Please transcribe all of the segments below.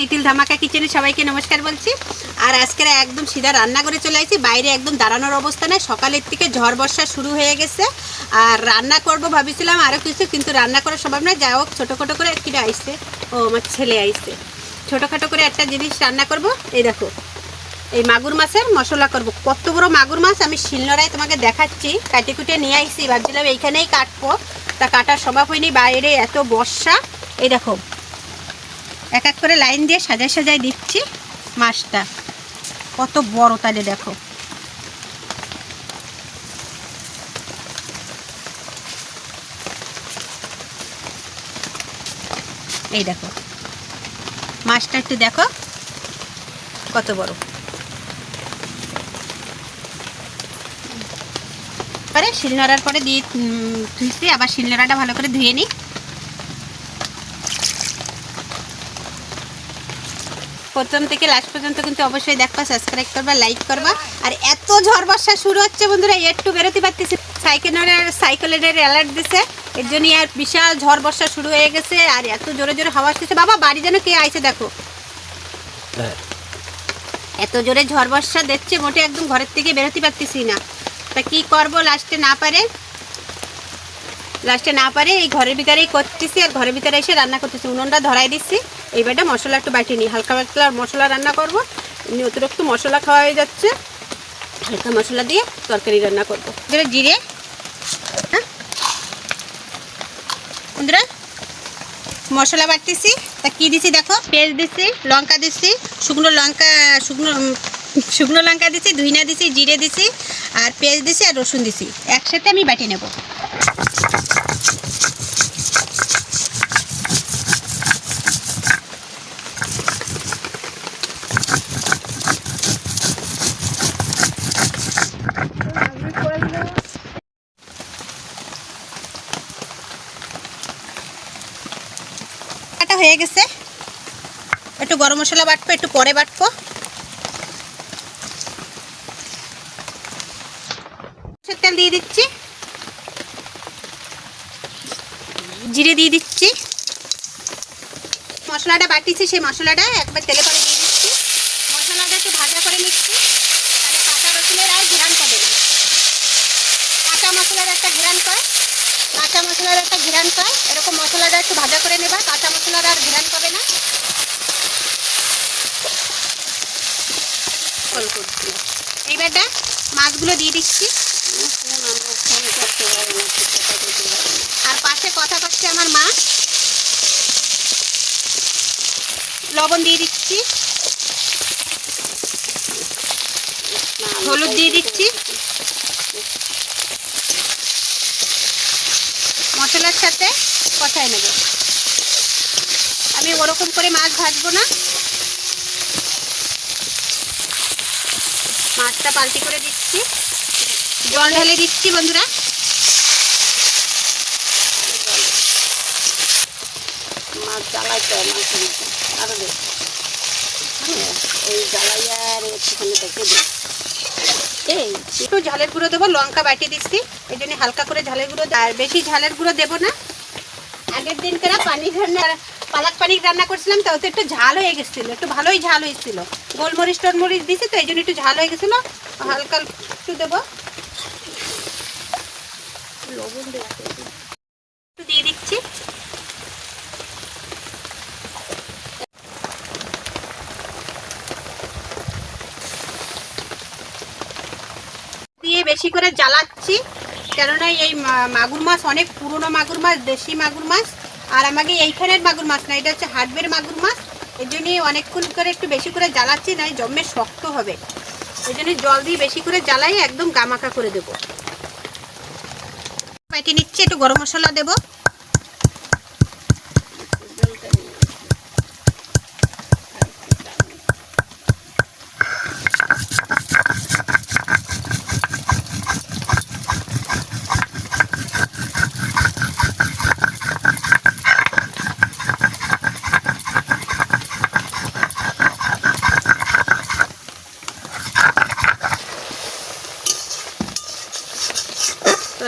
নিটিল ধামাকা কিচেনে সবাইকে নমস্কার বলছি। আর আজকের একদম সিধা রান্না করে চলে আসি বাইরে একদম দাঁড়ানোর অবস্থা নেই। সকালের থেকে ঝড় বর্ষা শুরু হয়ে গেছে। আর রান্না করব ভাবিছিলাম আরও কিছু, কিন্তু রান্না করার সম্ভব নয়। যাই হোক, ছোটোখাটো করে কিনে আইসে। ও, আমার ছেলে আইসছে ছোটোখাটো করে একটা জিনিস রান্না করব। এই দেখো, এই মাগুর মাছের মশলা করব। কত বড় মাগুর মাছ, আমি শিলনোড়ায় তোমাকে দেখাচ্ছি। কাটে কুটে নিয়ে আসছি ভাবছিলাম এইখানেই কাটবো। তা কাটার সম্ভব হয়নি, বাইরে এত বর্ষা। এই দেখো এক এক করে লাইন দিয়ে সাজায় সাজায় দিচ্ছি মাছটা। কত বড় তাহলে দেখো। এই দেখো। মাছটা একটু দেখো, কত বড়। পরে শিলনোড়ার পরে দিয়ে ধুইছি আবার শিলনোড়াটা ভালো করে ধুয়ে নিই। প্রথম থেকে লাস্ট পর্যন্ত কিন্তু অবশ্যই দেখবা সাবস্ক্রাইব করবা লাইক করবা। আর এত ঝড় বর্ষা শুরু হচ্ছে বন্ধুরা একটু বেরোতে পারতেছি সাইকেলের সাইকেলের অ্যালার্ট দিছে। এর জন্য আর বিশাল ঝড় বর্ষা শুরু হয়ে গেছে আর এত জোরে জোরে হাওয়া আসতেছে। বাবা বাড়ি যেন কে আইছে দেখো। এত জোরে ঝড় বর্ষা দেখছে মোটে একদম ঘরের থেকে বেরোতে পারতেছি না। তা কি করব লাস্টে না পারে? লাস্টে না পারে এই ঘরের ভিতরেই করতেছি আর ঘরের ভিতরে এসে রান্না করতেছি। উনুনটা ধরাই দিচ্ছি এইবারটা মশলা একটু বাটি নিই। হালকা পাতলা মশলা রান্না করব। এমনি অতিরিক্ত মশলা খাওয়া হয়ে যাচ্ছে। হালকা মশলা দিয়ে তরকারি রান্না করব। যেটা জিরে। হ্যাঁ? বন্ধুরা, মশলা বাটতেছি। তা কী দিছি দেখো? পেঁয়াজ দিছি, লঙ্কা দিছি, শুকনো লঙ্কা, শুকনো শুকনো লঙ্কা দিছি, ধুইনা দিছি, জিরে দিছি, আর পেঁয়াজ দিছি, আর রসুন দিছি। একসাথে আমি বাটি নেব। কাটা হয়ে গেছে। একটু গরম মশলা বাটবো, একটু পরে বাটবো। তেল দিয়ে দিচ্ছি। জিরে দিয়ে দিচ্ছি। মশলাটা বাটিছি সেই মশলাটা একবার তেলে করে দিয়ে দিচ্ছি। মশলাটা একটু ভাজা করে নিচ্ছি। তাহলে কাঁচা রসুনের আর ঘিরান পাবে না। কাঁচা মশলার একটা ঘিরান পায়। কাঁচা মশলার একটা ঘিরান পায় এরকম মশলাটা একটু ভাজা করে নেবা। কাঁচা মশলার আর ঘিরান পাবে না। এইবারটা মাছগুলো দিয়ে দিচ্ছি। আর পাশে কথা করছে আমার মা। লবণ দিয়ে দিচ্ছি। হলুদ দিয়ে দিচ্ছি। মশলার সাথে কষায় নেব। আমি ওরকম করে মাছ ভাজবো না। মাছটা পাল্টি করে দিচ্ছি। জল ঢেলে দিচ্ছি বন্ধুরা। মাছ জ্বালাইতে মতো আরও এই জ্বালাইয়া আর একটুখানি দেখে দে এই একটু ঝালের গুঁড়ো দেবো, লঙ্কা বাটি দিচ্ছি। এই জন্য হালকা করে ঝালের গুঁড়ো আর বেশি ঝালের গুঁড়ো দেবো না। আগের দিন কেনা পানি রান্না পালাক পানি রান্না করছিলাম, তো ওতে একটু ঝাল হয়ে গেছিল, একটু ভালোই ঝাল হয়েছিল। গোলমরিচ টোলমরিচ দিছি, তো এই জন্য একটু ঝাল হয়ে গেছিল। হালকা একটু দেবো। লবণ দেওয়া একটু দিয়ে দিচ্ছি দিয়ে বেশি করে জ্বালাচ্ছি। কেননা এই মাগুর মাছ অনেক পুরনো মাগুর মাছ, দেশি মাগুর মাছ। আর আমাকে এইখানের মাগুর মাছ না, এটা হচ্ছে হাটবের মাগুর মাছ। এই জন্যই অনেকক্ষণ করে একটু বেশি করে জ্বালাচ্ছি, না জমে শক্ত হবে। এই জন্য জল দিয়ে বেশি করে জ্বালাই একদম গামাকা করে দেবো। পাইটি নিচ্ছি, একটু গরম মশলা দেবো।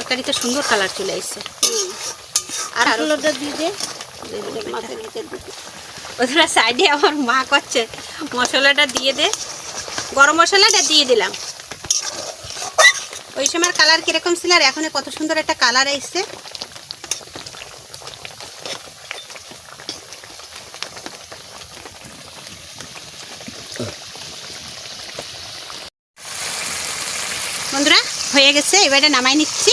তরকারিতে সুন্দর কালার চলে আসছে। আর দিয়ে দে। ওরা সাইডে আমার মা করছে। মশলাটা দিয়ে দে। গরম মশলাটা দিয়ে দিলাম। ওই সময় কালার কীরকম ছিল আর এখন কত সুন্দর একটা কালার এসছে বন্ধুরা হয়ে গেছে, এবারে নামাই নিচ্ছি।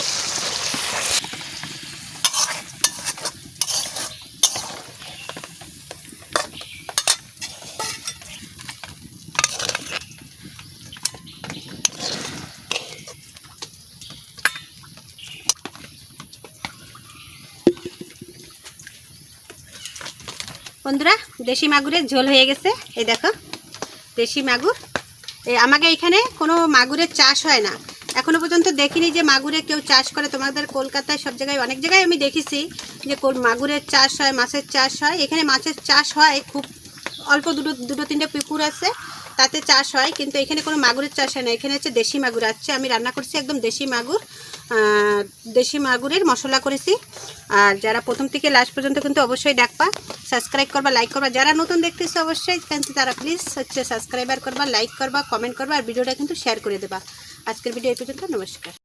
বন্ধুরা, দেশি মাগুরের ঝোল হয়ে গেছে, এই দেখো, দেশি মাগুর। আমাকে এখানে কোনো মাগুরের চাষ হয় না। এখনও পর্যন্ত দেখিনি যে মাগুরে কেউ চাষ করে। তোমাদের কলকাতায় সব জায়গায়, অনেক জায়গায় আমি দেখেছি যে মাগুরের চাষ হয়, মাছের চাষ হয়। এখানে মাছের চাষ হয় খুব অল্প দুটো দুটো তিনটে পুকুর আছে, তাতে চাষ হয়, কিন্তু এখানে কোনো মাগুরের চাষ হয় না। এখানে হচ্ছে দেশি মাগুর আছে, আমি রান্না করছি একদম দেশি মাগুর দেশি মাগুরের মশলা করেছি। আর যারা প্রথম থেকে লাস্ট পর্যন্ত কিন্তু অবশ্যই ডাকবা সাবস্ক্রাইব করবা লাইক করবা। যারা নতুন দেখতেছে অবশ্যই কিন্তু তারা প্লিজ হচ্ছে সাবস্ক্রাইবার করবা লাইক করবা কমেন্ট করবা, আর ভিডিওটা কিন্তু শেয়ার করে দেবা। আজকের ভিডিও এই পর্যন্ত, নমস্কার।